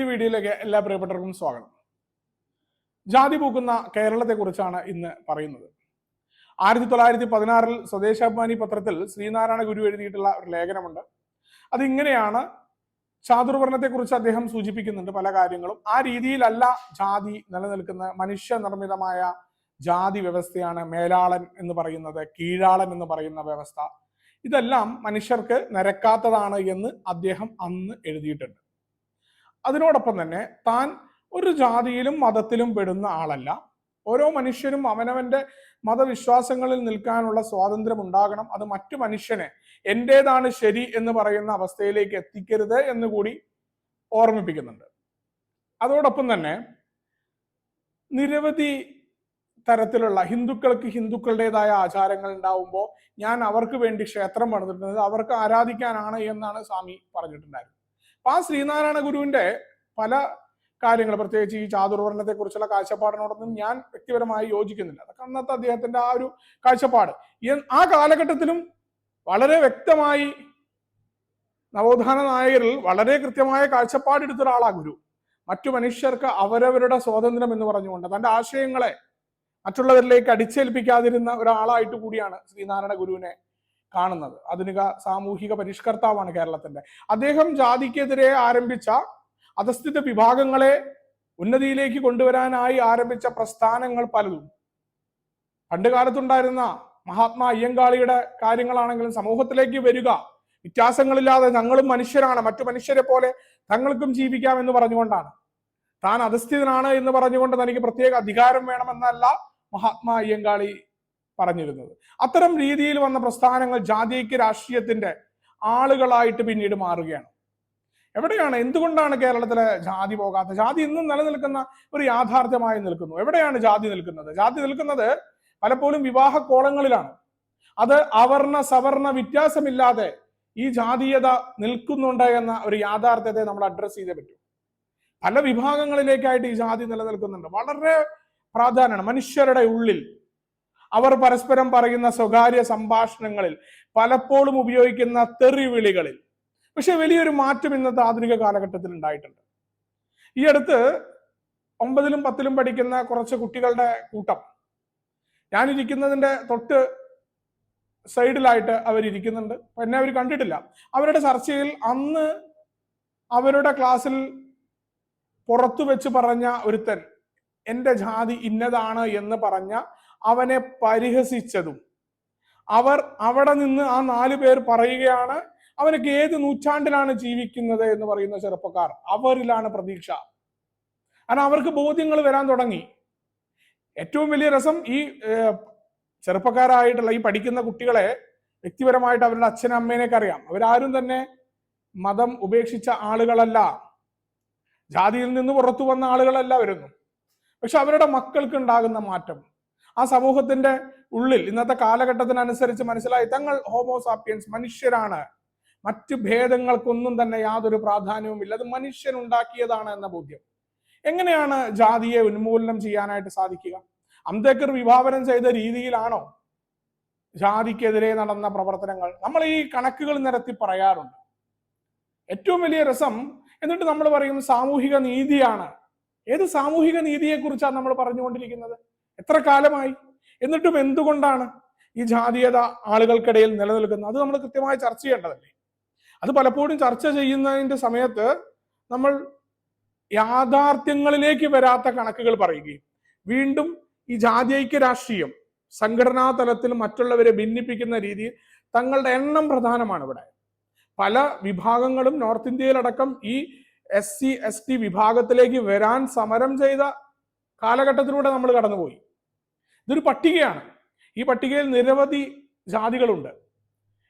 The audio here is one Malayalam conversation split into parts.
ഈ വീഡിയോയിലേക്ക് എല്ലാ പ്രിയപ്പെട്ടവർക്കും സ്വാഗതം. ജാതി പൂക്കുന്ന കേരളത്തെക്കുറിച്ചാണ് ഇന്ന് പറയുന്നത്. ആയിരത്തി തൊള്ളായിരത്തി പതിനാറിൽ സ്വദേശാഭിമാനി പത്രത്തിൽ ശ്രീനാരായണ ഗുരു എഴുതിയിട്ടുള്ള ഒരു ലേഖനമുണ്ട്. അതിങ്ങനെയാണ് ചാതുർവർണത്തെക്കുറിച്ച് അദ്ദേഹം സൂചിപ്പിക്കുന്നുണ്ട് പല കാര്യങ്ങളും. ആ രീതിയിലല്ല ജാതി നിലനിൽക്കുന്ന മനുഷ്യനിർമ്മിതമായ ജാതി വ്യവസ്ഥയാണ് മേലാളൻ എന്ന് പറയുന്നത് കീഴാളൻ എന്ന് പറയുന്ന വ്യവസ്ഥ. ഇതെല്ലാം മനുഷ്യർക്ക് നിരക്കാത്തതാണ് എന്ന് അദ്ദേഹം അന്ന് എഴുതിയിട്ടുണ്ട്. അതിനോടൊപ്പം തന്നെ താൻ ഒരു ജാതിയിലും മതത്തിലും പെടുന്ന ആളല്ല. ഓരോ മനുഷ്യനും അവനവന്റെ മതവിശ്വാസങ്ങളിൽ നിൽക്കാനുള്ള സ്വാതന്ത്ര്യം ഉണ്ടാകണം. അത് മറ്റു മനുഷ്യനെ എന്റേതാണ് ശരി എന്ന് പറയുന്ന അവസ്ഥയിലേക്ക് എത്തിക്കരുത് എന്ന് കൂടി ഓർമ്മിപ്പിക്കുന്നുണ്ട്. അതോടൊപ്പം തന്നെ നിരവധി തരത്തിലുള്ള ഹിന്ദുക്കൾക്ക് ഹിന്ദുക്കളുടേതായ ആചാരങ്ങൾ ഉണ്ടാവുമ്പോൾ ഞാൻ അവർക്ക് വേണ്ടി ക്ഷേത്രം പണിതിട്ടുള്ളത് അവർക്ക് ആരാധിക്കാനാണ് എന്നാണ് സ്വാമി പറഞ്ഞിട്ടുണ്ടായിരുന്നത്. ആ ശ്രീനാരായണ ഗുരുവിന്റെ പല കാര്യങ്ങൾ പ്രത്യേകിച്ച് ഈ ചാതുർവർണത്തെ കുറിച്ചുള്ള കാഴ്ചപ്പാടിനോടൊന്നും ഞാൻ വ്യക്തിപരമായി യോജിക്കുന്നില്ല. അതൊക്കെ അന്നത്തെ അദ്ദേഹത്തിന്റെ ആ ഒരു കാഴ്ചപ്പാട്. ആ കാലഘട്ടത്തിലും വളരെ വ്യക്തമായി നവോത്ഥാന നായകരിൽ വളരെ കൃത്യമായ കാഴ്ചപ്പാടെടുത്ത ഒരാളാ ഗുരു. മറ്റു മനുഷ്യർക്ക് അവരവരുടെ സ്വാതന്ത്ര്യം എന്ന് പറഞ്ഞുകൊണ്ട് തന്റെ ആശയങ്ങളെ മറ്റുള്ളവരിലേക്ക് അടിച്ചേൽപ്പിക്കാതിരുന്ന ഒരാളായിട്ട് കൂടിയാണ് ശ്രീനാരായണ ഗുരുവിനെ കാണുന്നത്. ആധുനിക സാമൂഹിക പരിഷ്കർത്താവാണ് കേരളത്തിന്റെ. അദ്ദേഹം ജാതിക്കെതിരെ ആരംഭിച്ച അധസ്ഥിത വിഭാഗങ്ങളെ ഉന്നതിയിലേക്ക് കൊണ്ടുവരാനായി ആരംഭിച്ച പ്രസ്ഥാനങ്ങൾ പലതും. പണ്ട് കാലത്തുണ്ടായിരുന്ന മഹാത്മാ അയ്യങ്കാളിയുടെ കാര്യങ്ങളാണെങ്കിലും സമൂഹത്തിലേക്ക് വരിക വ്യത്യാസങ്ങളില്ലാതെ ഞങ്ങളും മനുഷ്യരാണ് മറ്റു മനുഷ്യരെ പോലെ തങ്ങൾക്കും ജീവിക്കാം എന്ന് പറഞ്ഞുകൊണ്ടാണ്. താൻ അധസ്ഥിതനാണ് എന്ന് പറഞ്ഞുകൊണ്ട് തനിക്ക് പ്രത്യേക അധികാരം വേണമെന്നല്ല മഹാത്മാ അയ്യങ്കാളി പറഞ്ഞിരുന്നത്. അത്തരം രീതിയിൽ വന്ന പ്രസ്ഥാനങ്ങൾ ജാതിക്ക് രാഷ്ട്രീയത്തിന്റെ ആളുകളായിട്ട് പിന്നീട് മാറുകയാണ്. എവിടെയാണ്? എന്തുകൊണ്ടാണ് കേരളത്തിലെ ജാതി പോകാത്ത? ജാതി ഇന്നും നിലനിൽക്കുന്ന ഒരു യാഥാർത്ഥ്യമായി നിൽക്കുന്നു. എവിടെയാണ് ജാതി നിൽക്കുന്നത്? ജാതി നിൽക്കുന്നത് പലപ്പോഴും വിവാഹ കോളങ്ങളിലാണ് അത് അവർണ സവർണ വ്യത്യാസമില്ലാതെ ഈ ജാതീയത നിൽക്കുന്നുണ്ട് എന്ന ഒരു യാഥാർത്ഥ്യത്തെ നമ്മൾ അഡ്രസ് ചെയ്തേ പറ്റൂ. പല വിഭാഗങ്ങളിലേക്കായിട്ട് ഈ ജാതി നിലനിൽക്കുന്നുണ്ട്. വളരെ പ്രാധാന്യമാണ്. മനുഷ്യരുടെ ഉള്ളിൽ അവർ പരസ്പരം പറയുന്ന സ്വകാര്യ സംഭാഷണങ്ങളിൽ പലപ്പോഴും ഉപയോഗിക്കുന്ന തെറിവിളികളിൽ. പക്ഷെ വലിയൊരു മാറ്റം ഇന്നത്തെ ആധുനിക കാലഘട്ടത്തിൽ ഉണ്ടായിട്ടുണ്ട്. ഈ അടുത്ത് ഒമ്പതിലും പത്തിലും പഠിക്കുന്ന കുറച്ച് കുട്ടികളുടെ കൂട്ടം. ഞാനിരിക്കുന്നതിന്റെ തൊട്ട് സൈഡിലായിട്ട് അവരിയ്ക്കുന്നുണ്ട് എന്നെ അവർ കണ്ടിട്ടില്ല. അവരുടെ ചർച്ചയിൽ അന്ന് അവരുടെ ക്ലാസ്സിൽ പുറത്തു വെച്ച് പറഞ്ഞ ഒരുത്തൻ എന്റെ ജാതി ഇന്നതാണ് എന്ന് പറഞ്ഞ അവനെ പരിഹസിച്ചതും. അവർ അവിടെ നിന്ന് ആ നാല് പേർ പറയുകയാണ് അവനൊക്കെ ഏത് നൂറ്റാണ്ടിലാണ് ജീവിക്കുന്നത് എന്ന് പറയുന്ന ചെറുപ്പക്കാർ. അവരിലാണ് പ്രതീക്ഷ. കാരണം അവർക്ക് ബോധ്യങ്ങൾ വരാൻ തുടങ്ങി. ഏറ്റവും വലിയ രസം ഈ ചെറുപ്പക്കാരായിട്ടുള്ള ഈ പഠിക്കുന്ന കുട്ടികളെ വ്യക്തിപരമായിട്ട് അവരുടെ അച്ഛനും അമ്മേനെയൊക്കെ അറിയാം. അവരാരും തന്നെ മതം ഉപേക്ഷിച്ച ആളുകളല്ല. ജാതിയിൽ നിന്ന് പുറത്തു വന്ന ആളുകളല്ല വരുന്നു പക്ഷെ അവരുടെ മക്കൾക്ക് ഉണ്ടാകുന്ന മാറ്റം. ആ സമൂഹത്തിന്റെ ഉള്ളിൽ ഇന്നത്തെ കാലഘട്ടത്തിനനുസരിച്ച് മനസ്സിലായി തങ്ങൾ ഹോമോസാപ്പിയൻസ് മനുഷ്യരാണ്. മറ്റു ഭേദങ്ങൾക്കൊന്നും തന്നെ യാതൊരു പ്രാധാന്യവുമില്ല. അത് മനുഷ്യൻ ഉണ്ടാക്കിയതാണ് എന്ന ബോധ്യം. എങ്ങനെയാണ് ജാതിയെ ഉന്മൂലനം ചെയ്യാനായിട്ട് സാധിക്കുക? അംബേദ്കർ വിഭാവനം ചെയ്ത രീതിയിലാണോ ജാതിക്കെതിരെ നടന്ന പ്രവർത്തനങ്ങൾ? നമ്മൾ ഈ കണക്കുകൾ നിരത്തി പറയാറുണ്ട്. ഏറ്റവും വലിയ രസം എന്നിട്ട് നമ്മൾ പറയും സാമൂഹിക നീതിയാണ്. ഏത് സാമൂഹിക നീതിയെ കുറിച്ചാണ് നമ്മൾ പറഞ്ഞുകൊണ്ടിരിക്കുന്നത്? എത്ര കാലമായി? എന്നിട്ടും എന്തുകൊണ്ടാണ് ഈ ജാതീയത ആളുകൾക്കിടയിൽ നിലനിൽക്കുന്നത്? അത് നമ്മൾ കൃത്യമായി ചർച്ച ചെയ്യേണ്ടതല്ലേ? അത് പലപ്പോഴും ചർച്ച ചെയ്യുന്നതിന്റെ സമയത്ത് നമ്മൾ യാഥാർത്ഥ്യങ്ങളിലേക്ക് വരാത്ത കണക്കുകൾ പറയുകയും വീണ്ടും ഈ ജാതീയൈക്യ രാഷ്ട്രീയം സംഘടനാ തലത്തിൽ മറ്റുള്ളവരെ ഭിന്നിപ്പിക്കുന്ന രീതിയിൽ തങ്ങളുടെ എണ്ണം പ്രധാനമാണ് ഇവിടെ. പല വിഭാഗങ്ങളും നോർത്ത് ഇന്ത്യയിലടക്കം ഈ എസ് സി എസ് ടി വിഭാഗത്തിലേക്ക് വരാൻ സമരം ചെയ്ത കാലഘട്ടത്തിലൂടെ നമ്മൾ കടന്നുപോയി. ഇതൊരു പട്ടികയാണ്. ഈ പട്ടികയിൽ നിരവധി ജാതികളുണ്ട്.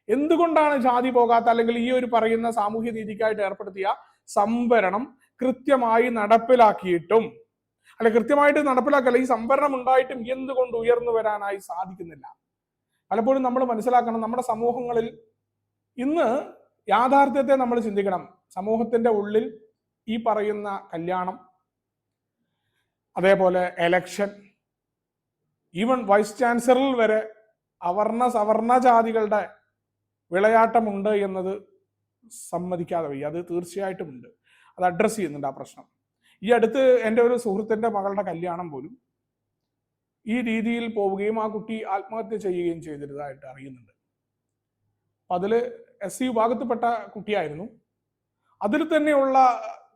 എന്തുകൊണ്ടാണ് ജാതി പോകാത്ത അല്ലെങ്കിൽ ഈ ഒരു പറയുന്ന സാമൂഹ്യ നീതിക്കായിട്ട് ഏർപ്പെടുത്തിയ സംവരണം കൃത്യമായി നടപ്പിലാക്കിയിട്ടും അല്ലെ കൃത്യമായിട്ട് നടപ്പിലാക്കല്ല ഈ സംവരണം ഉണ്ടായിട്ടും എന്തുകൊണ്ട് ഉയർന്നു വരാനായി സാധിക്കുന്നില്ല? പലപ്പോഴും നമ്മൾ മനസ്സിലാക്കണം നമ്മുടെ സമൂഹങ്ങളിൽ ഇന്ന് യാഥാർത്ഥ്യത്തെ നമ്മൾ ചിന്തിക്കണം. സമൂഹത്തിന്റെ ഉള്ളിൽ ഈ പറയുന്ന കല്യാണം അതേപോലെ എലക്ഷൻ ഈവൻ വൈസ് ചാൻസലറിൽ വരെ അവർണ സവർണ ജാതികളുടെ വിളയാട്ടമുണ്ട് എന്നത് സമ്മതിക്കാതെ വയ്യ. അത് തീർച്ചയായിട്ടും ഉണ്ട്. അത് അഡ്രസ്സ് ചെയ്യുന്നുണ്ട് ആ പ്രശ്നം. ഈ അടുത്ത് എന്റെ ഒരു സുഹൃത്തിന്റെ മകളുടെ കല്യാണം പോലും ഈ രീതിയിൽ പോവുകയും ആ കുട്ടി ആത്മഹത്യ ചെയ്യുകയും ചെയ്തിരുന്നതായിട്ട് അറിയുന്നുണ്ട്. അതിൽ എസ് സി വിഭാഗത്തിൽപ്പെട്ട കുട്ടിയായിരുന്നു. അതിൽ തന്നെയുള്ള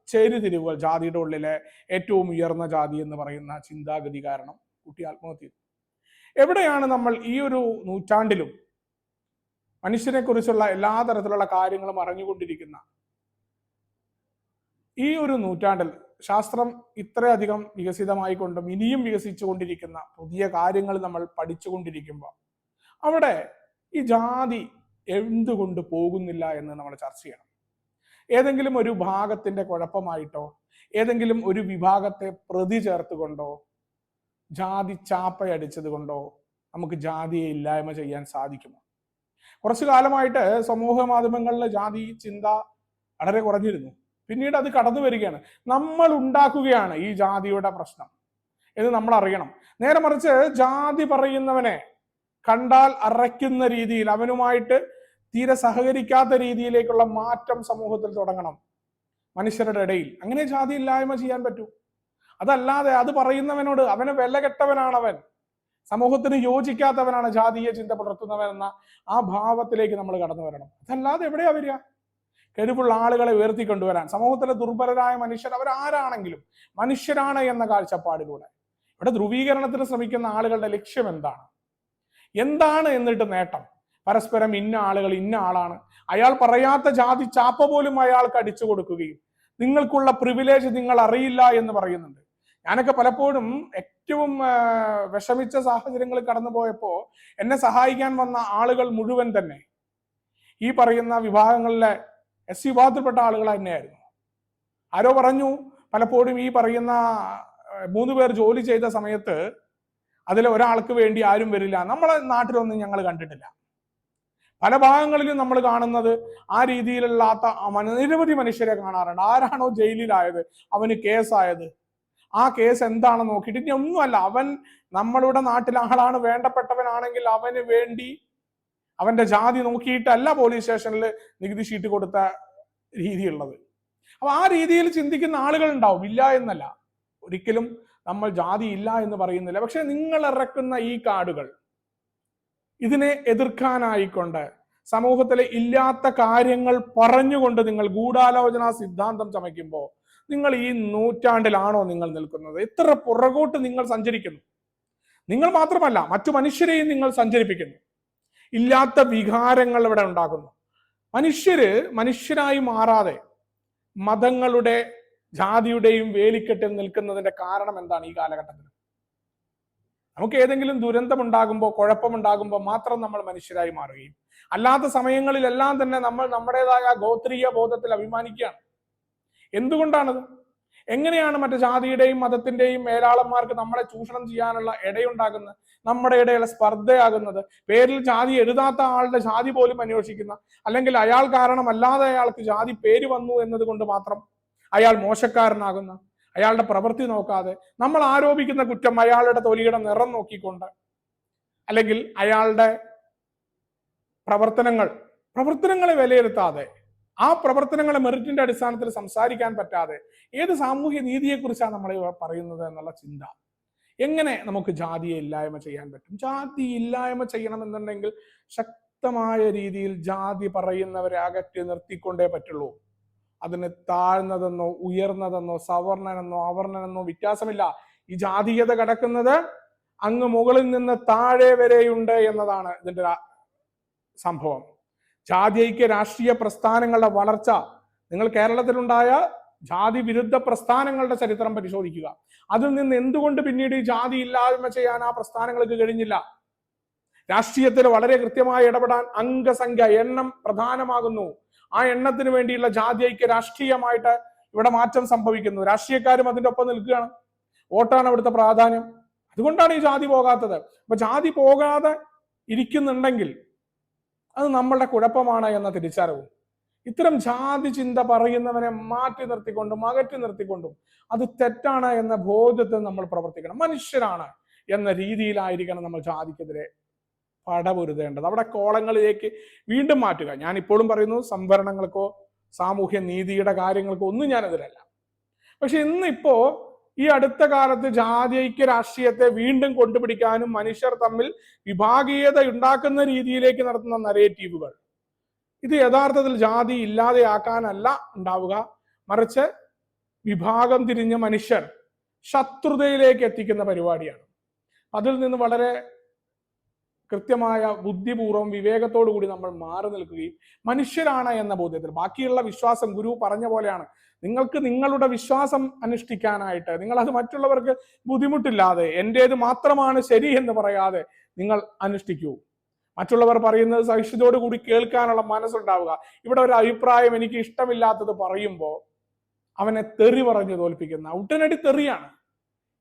ചേരിതിരിവുകൾ ജാതിയുടെ ഉള്ളിലെ ഏറ്റവും ഉയർന്ന ജാതി എന്ന് പറയുന്ന ചിന്താഗതി കാരണം കുട്ടി ആത്മഹത്യ ചെയ്തു. എവിടെയാണ് നമ്മൾ ഈ ഒരു നൂറ്റാണ്ടിലും മനുഷ്യനെ കുറിച്ചുള്ള എല്ലാ തരത്തിലുള്ള കാര്യങ്ങളും അറിഞ്ഞുകൊണ്ടിരിക്കുന്ന ഈ ഒരു നൂറ്റാണ്ടിൽ ശാസ്ത്രം ഇത്രയധികം വികസിതമായിക്കൊണ്ടും ഇനിയും വികസിച്ചുകൊണ്ടിരിക്കുന്ന പുതിയ കാര്യങ്ങൾ നമ്മൾ പഠിച്ചുകൊണ്ടിരിക്കുമ്പോൾ അവിടെ ഈ ജാതി എന്തുകൊണ്ട് പോകുന്നില്ല എന്ന് നമ്മൾ ചർച്ച ചെയ്യണം. ഏതെങ്കിലും ഒരു ഭാഗത്തിന്റെ കുഴപ്പമായിട്ടോ ഏതെങ്കിലും ഒരു വിഭാഗത്തെ പ്രതി ചേർത്തുകൊണ്ടോ ജാതി ചാപ്പയടിച്ചത് കൊണ്ടോ നമുക്ക് ജാതിയെ ഇല്ലായ്മ ചെയ്യാൻ സാധിക്കുമോ? കുറച്ചു കാലമായിട്ട് സമൂഹ മാധ്യമങ്ങളിൽ ജാതി ചിന്ത വളരെ കുറഞ്ഞിരുന്നു. പിന്നീട് അത് കടന്നു വരികയാണ്. നമ്മൾ ഉണ്ടാക്കുകയാണ് ഈ ജാതിയുടെ പ്രശ്നം എന്ന് നമ്മൾ അറിയണം. നേരെ മറിച്ച് ജാതി പറയുന്നവനെ കണ്ടാൽ അറയ്ക്കുന്ന രീതിയിൽ അവനുമായിട്ട് തീരെ സഹകരിക്കാത്ത രീതിയിലേക്കുള്ള മാറ്റം സമൂഹത്തിൽ തുടങ്ങണം. മനുഷ്യരുടെ ഇടയിൽ. അങ്ങനെ ജാതി ഇല്ലായ്മ ചെയ്യാൻ പറ്റൂ. അതല്ലാതെ അത് പറയുന്നവനോട് അവന് വില കെട്ടവനാണവൻ. സമൂഹത്തിന് യോജിക്കാത്തവനാണ് ജാതീയ ചിന്ത പുലർത്തുന്നവൻ എന്ന ആ ഭാവത്തിലേക്ക് നമ്മൾ കടന്നു വരണം. അതല്ലാതെ എവിടെയാ വരിക? കഴിവുള്ള ആളുകളെ ഉയർത്തി കൊണ്ടുവരാൻ. സമൂഹത്തിലെ ദുർബലരായ മനുഷ്യർ അവരാരാണെങ്കിലും മനുഷ്യരാണ് എന്ന കാഴ്ചപ്പാടിലൂടെ. ഇവിടെ ധ്രുവീകരണത്തിന് ശ്രമിക്കുന്ന ആളുകളുടെ ലക്ഷ്യം എന്താണ്? എന്താണ് എന്നിട്ട് നേട്ടം? പരസ്പരം ഇന്ന ആളുകൾ ഇന്ന ആളാണ്. അയാൾ പറയാത്ത ജാതി ചാപ്പ പോലും അയാൾക്ക് അടിച്ചു കൊടുക്കുകയും നിങ്ങൾക്കുള്ള പ്രിവിലേജ് നിങ്ങൾ അറിയില്ല എന്ന് പറയുന്നുണ്ട്. ഞാനൊക്കെ പലപ്പോഴും ഏറ്റവും വിഷമിച്ച സാഹചര്യങ്ങൾ കടന്നു പോയപ്പോ എന്നെ സഹായിക്കാൻ വന്ന ആളുകൾ മുഴുവൻ തന്നെ ഈ പറയുന്ന വിഭാഗങ്ങളിലെ എസ് സി വിഭാഗത്തിൽപ്പെട്ട ആളുകൾ തന്നെയായിരുന്നു ആരോ പറഞ്ഞു പലപ്പോഴും ഈ പറയുന്ന മൂന്ന് പേർ ജോലി ചെയ്ത സമയത്ത് അതിൽ ഒരാൾക്ക് വേണ്ടി ആരും വരില്ല. നമ്മളെ നാട്ടിലൊന്നും ഞങ്ങൾ കണ്ടിട്ടില്ല. പല ഭാഗങ്ങളിലും നമ്മൾ കാണുന്നത് ആ രീതിയിലല്ലാത്ത നിരവധി മനുഷ്യരെ കാണാറുണ്ട്. ആരാണോ ജയിലിലായത് അവന് കേസായത്. ആ കേസ് എന്താണെന്ന് നോക്കിയിട്ട് ഇനി ഒന്നുമല്ല. അവൻ നമ്മളുടെ നാട്ടിലെ ആളാണ് വേണ്ടപ്പെട്ടവനാണെങ്കിൽ അവന് വേണ്ടി അവന്റെ ജാതി നോക്കിയിട്ടല്ല പോലീസ് സ്റ്റേഷനിൽ നികുതി ഷീറ്റ് കൊടുത്ത രീതിയുള്ളത്. അപ്പൊ ആ രീതിയിൽ ചിന്തിക്കുന്ന ആളുകൾ ഉണ്ടാവും. ഇല്ല എന്നല്ല. ഒരിക്കലും നമ്മൾ ജാതി ഇല്ല എന്ന് പറയുന്നില്ല. പക്ഷെ നിങ്ങൾ ഇറക്കുന്ന ഈ കാർഡുകൾ ഇതിനെ എതിർക്കാനായിക്കൊണ്ട് സമൂഹത്തിലെ ഇല്ലാത്ത കാര്യങ്ങൾ പറഞ്ഞുകൊണ്ട് നിങ്ങൾ ഗൂഢാലോചന സിദ്ധാന്തം ചമയ്ക്കുമ്പോൾ നിങ്ങൾ ഈ നൂറ്റാണ്ടിലാണോ നിങ്ങൾ നിൽക്കുന്നത്? എത്ര പുറകോട്ട് നിങ്ങൾ സഞ്ചരിക്കുന്നു? നിങ്ങൾ മാത്രമല്ല മറ്റു മനുഷ്യരെയും നിങ്ങൾ സഞ്ചരിപ്പിക്കുന്നു. ഇല്ലാത്ത വികാരങ്ങൾ ഇവിടെ ഉണ്ടാക്കുന്നു മനുഷ്യര് മനുഷ്യരായി മാറാതെ മതങ്ങളുടെ ജാതിയുടെയും വേലിക്കെട്ടിൽ നിൽക്കുന്നതിന്റെ കാരണം എന്താണ് ഈ കാലഘട്ടത്തിൽ? നമുക്ക് ഏതെങ്കിലും ദുരന്തമുണ്ടാകുമ്പോൾ കുഴപ്പമുണ്ടാകുമ്പോൾ മാത്രം നമ്മൾ മനുഷ്യരായി മാറുകയും അല്ലാത്ത സമയങ്ങളിലെല്ലാം തന്നെ നമ്മൾ നമ്മുടേതായ ഗോത്രീയ ബോധത്തിൽ അഭിമാനിക്കുകയാണ്. എന്തുകൊണ്ടാണത്? എങ്ങനെയാണ് മറ്റു ജാതിയുടെയും മതത്തിന്റെയും മേലാളന്മാർക്ക് നമ്മളെ ചൂഷണം ചെയ്യാനുള്ള ഇടയുണ്ടാകുന്നത്? നമ്മുടെ ഇടയിലെ സ്പർദ്ധയാകുന്നത്? പേരിൽ ജാതി എഴുതാത്ത ആളുടെ ജാതി പോലും അന്വേഷിക്കുന്ന അല്ലെങ്കിൽ അയാൾ കാരണമല്ലാതെ അയാൾക്ക് ജാതി പേര് വന്നു എന്നതുകൊണ്ട് മാത്രം അയാൾ മോശക്കാരനാകുന്ന അയാളുടെ പ്രവൃത്തി നോക്കാതെ നമ്മൾ ആരോപിക്കുന്ന കുറ്റം അയാളുടെ തൊലിയുടെ നിറം നോക്കിക്കൊണ്ട് അല്ലെങ്കിൽ അയാളുടെ പ്രവർത്തനങ്ങൾ പ്രവർത്തനങ്ങളെ വിലയിരുത്താതെ ആ പ്രവർത്തനങ്ങളെ മെറിറ്റിന്റെ അടിസ്ഥാനത്തിൽ സംസാരിക്കാൻ പറ്റാതെ ഏത് സാമൂഹ്യ നീതിയെക്കുറിച്ചാണ് നമ്മൾ പറയുന്നത് എന്നുള്ള ചിന്ത. എങ്ങനെ നമുക്ക് ജാതിയെ ഇല്ലായ്മ ചെയ്യാൻ പറ്റും? ജാതി ഇല്ലായ്മ ചെയ്യണമെന്നുണ്ടെങ്കിൽ ശക്തമായ രീതിയിൽ ജാതി പറയുന്നവരെ അകറ്റി നിർത്തിക്കൊണ്ടേ പറ്റുള്ളൂ. അതിന് താഴ്ന്നതെന്നോ ഉയർന്നതെന്നോ സവർണനെന്നോ അവർണനെന്നോ വ്യത്യാസമില്ല. ഈ ജാതീയത കിടക്കുന്നത് അങ്ങ് മുകളിൽ നിന്ന് താഴെ വരെയുണ്ട് എന്നതാണ് ഇതിന്റെ സംഭവം. ജാതിഐക്യ രാഷ്ട്രീയ പ്രസ്ഥാനങ്ങളുടെ വളർച്ച. നിങ്ങൾ കേരളത്തിലുണ്ടായ ജാതി വിരുദ്ധ പ്രസ്ഥാനങ്ങളുടെ ചരിത്രം പരിശോധിക്കുക. അതിൽ നിന്ന് എന്തുകൊണ്ട് പിന്നീട് ഈ ജാതി ഇല്ലായ്മ ചെയ്യാൻ ആ പ്രസ്ഥാനങ്ങൾക്ക് കഴിഞ്ഞില്ല? രാഷ്ട്രീയത്തിൽ വളരെ കൃത്യമായി ഇടപെടാൻ അംഗസംഖ്യ എണ്ണം പ്രധാനമാകുന്നു. ആ എണ്ണത്തിന് വേണ്ടിയുള്ള ജാതി ഐക്യ രാഷ്ട്രീയമായിട്ട് ഇവിടെ മാറ്റം സംഭവിക്കുന്നു. രാഷ്ട്രീയക്കാരും അതിന്റെ ഒപ്പം നിൽക്കുകയാണ്. വോട്ടാണ് അവിടുത്തെ പ്രാധാന്യം. അതുകൊണ്ടാണ് ഈ ജാതി പോകാത്തത്. അപ്പൊ ജാതി പോകാതെ ഇരിക്കുന്നുണ്ടെങ്കിൽ അത് നമ്മളുടെ കുഴപ്പമാണ് എന്ന തിരിച്ചറിവും. ഇത്തരം ജാതി ചിന്ത പറയുന്നവനെ മാറ്റി നിർത്തിക്കൊണ്ടും അകറ്റി നിർത്തിക്കൊണ്ടും അത് തെറ്റാണ് എന്ന ബോധത്തിൽ നമ്മൾ പ്രവർത്തിക്കണം. മനുഷ്യരാണ് എന്ന രീതിയിലായിരിക്കണം നമ്മൾ ജാതിക്കെതിരെ പടപൊരുതേണ്ടത്. അവിടെ കോളങ്ങളിലേക്ക് വീണ്ടും മാറ്റുക. ഞാൻ ഇപ്പോഴും പറയുന്നു സംവരണങ്ങൾക്കോ സാമൂഹ്യ നീതിയുടെ കാര്യങ്ങൾക്കോ ഒന്നും ഞാൻ എതിരല്ല. പക്ഷെ ഇന്നിപ്പോ ഈ അടുത്ത കാലത്ത് ജാതീയ രാഷ്ട്രീയത്തെ വീണ്ടും കൊണ്ടുപിടിക്കാനും മനുഷ്യർ തമ്മിൽ വിഭാഗീയത ഉണ്ടാക്കുന്ന രീതിയിലേക്ക് നടത്തുന്ന നരേറ്റീവുകൾ ഇത് യഥാർത്ഥത്തിൽ ജാതി ഇല്ലാതെയാക്കാനല്ല ഉണ്ടാവുക. മറിച്ച് വിഭാഗം തിരിഞ്ഞ മനുഷ്യർ ശത്രുതയിലേക്ക് എത്തിക്കുന്ന പരിപാടിയാണ്. അതിൽ നിന്ന് വളരെ കൃത്യമായ ബുദ്ധിപൂർവം വിവേകത്തോടു കൂടി നമ്മൾ മാറി നിൽക്കുകയും മനുഷ്യരാണ് എന്ന ബോധ്യത്തിൽ. ബാക്കിയുള്ള വിശ്വാസം ഗുരു പറഞ്ഞ പോലെയാണ്. നിങ്ങൾക്ക് നിങ്ങളുടെ വിശ്വാസം അനുഷ്ഠിക്കാനായിട്ട് നിങ്ങൾ അത് മറ്റുള്ളവർക്ക് ബുദ്ധിമുട്ടില്ലാതെ എന്റേത് മാത്രമാണ് ശരി എന്ന് പറയാതെ നിങ്ങൾ അനുഷ്ഠിക്കൂ. മറ്റുള്ളവർ പറയുന്നത് സഹിഷ്ണുതയോട് കൂടി കേൾക്കാനുള്ള മനസ്സുണ്ടാവുക. ഇവിടെ ഒരു അഭിപ്രായം എനിക്ക് ഇഷ്ടമില്ലാത്തത് പറയുമ്പോൾ അവനെ തെറി പറഞ്ഞു തോൽപ്പിക്കുന്ന. ഉടനടി തെറിയാണ്.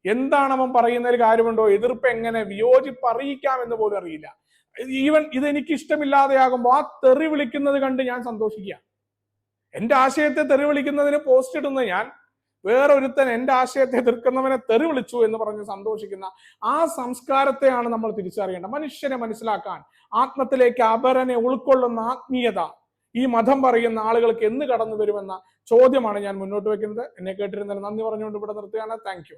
എന്താണ് അവൻ പറയുന്ന ഒരു കാര്യമുണ്ടോ? എതിർപ്പ് എങ്ങനെ വിയോജിപ്പ് അറിയിക്കാം എന്ന് പോലും അറിയില്ല. ഈവൻ ഇത് എനിക്ക് ഇഷ്ടമില്ലാതെയാകുമ്പോൾ ആ തെറി വിളിക്കുന്നത് കണ്ട് ഞാൻ സന്തോഷിക്കുക. എന്റെ ആശയത്തെ തെറി വിളിക്കുന്നതിന് പോസ്റ്റ് ഇടുന്ന ഞാൻ വേറൊരുത്തൻ എന്റെ ആശയത്തെ എതിർക്കുന്നവനെ തെറി വിളിച്ചു എന്ന് പറഞ്ഞ് സന്തോഷിക്കുന്ന ആ സംസ്കാരത്തെയാണ് നമ്മൾ തിരിച്ചറിയേണ്ടത്. മനുഷ്യനെ മനസ്സിലാക്കാൻ ആത്മത്തിലേക്ക് അപരനെ ഉൾക്കൊള്ളുന്ന ആത്മീയത ഈ മതം പറയുന്ന ആളുകൾക്ക് എന്ന് കടന്നു വരുമെന്ന ചോദ്യമാണ് ഞാൻ മുന്നോട്ട് വെക്കുന്നത്. എന്നെ കേട്ടിരുന്നതിന് നന്ദി പറഞ്ഞുകൊണ്ട് ഇവിടെ നിർത്തുകയാണ്. താങ്ക്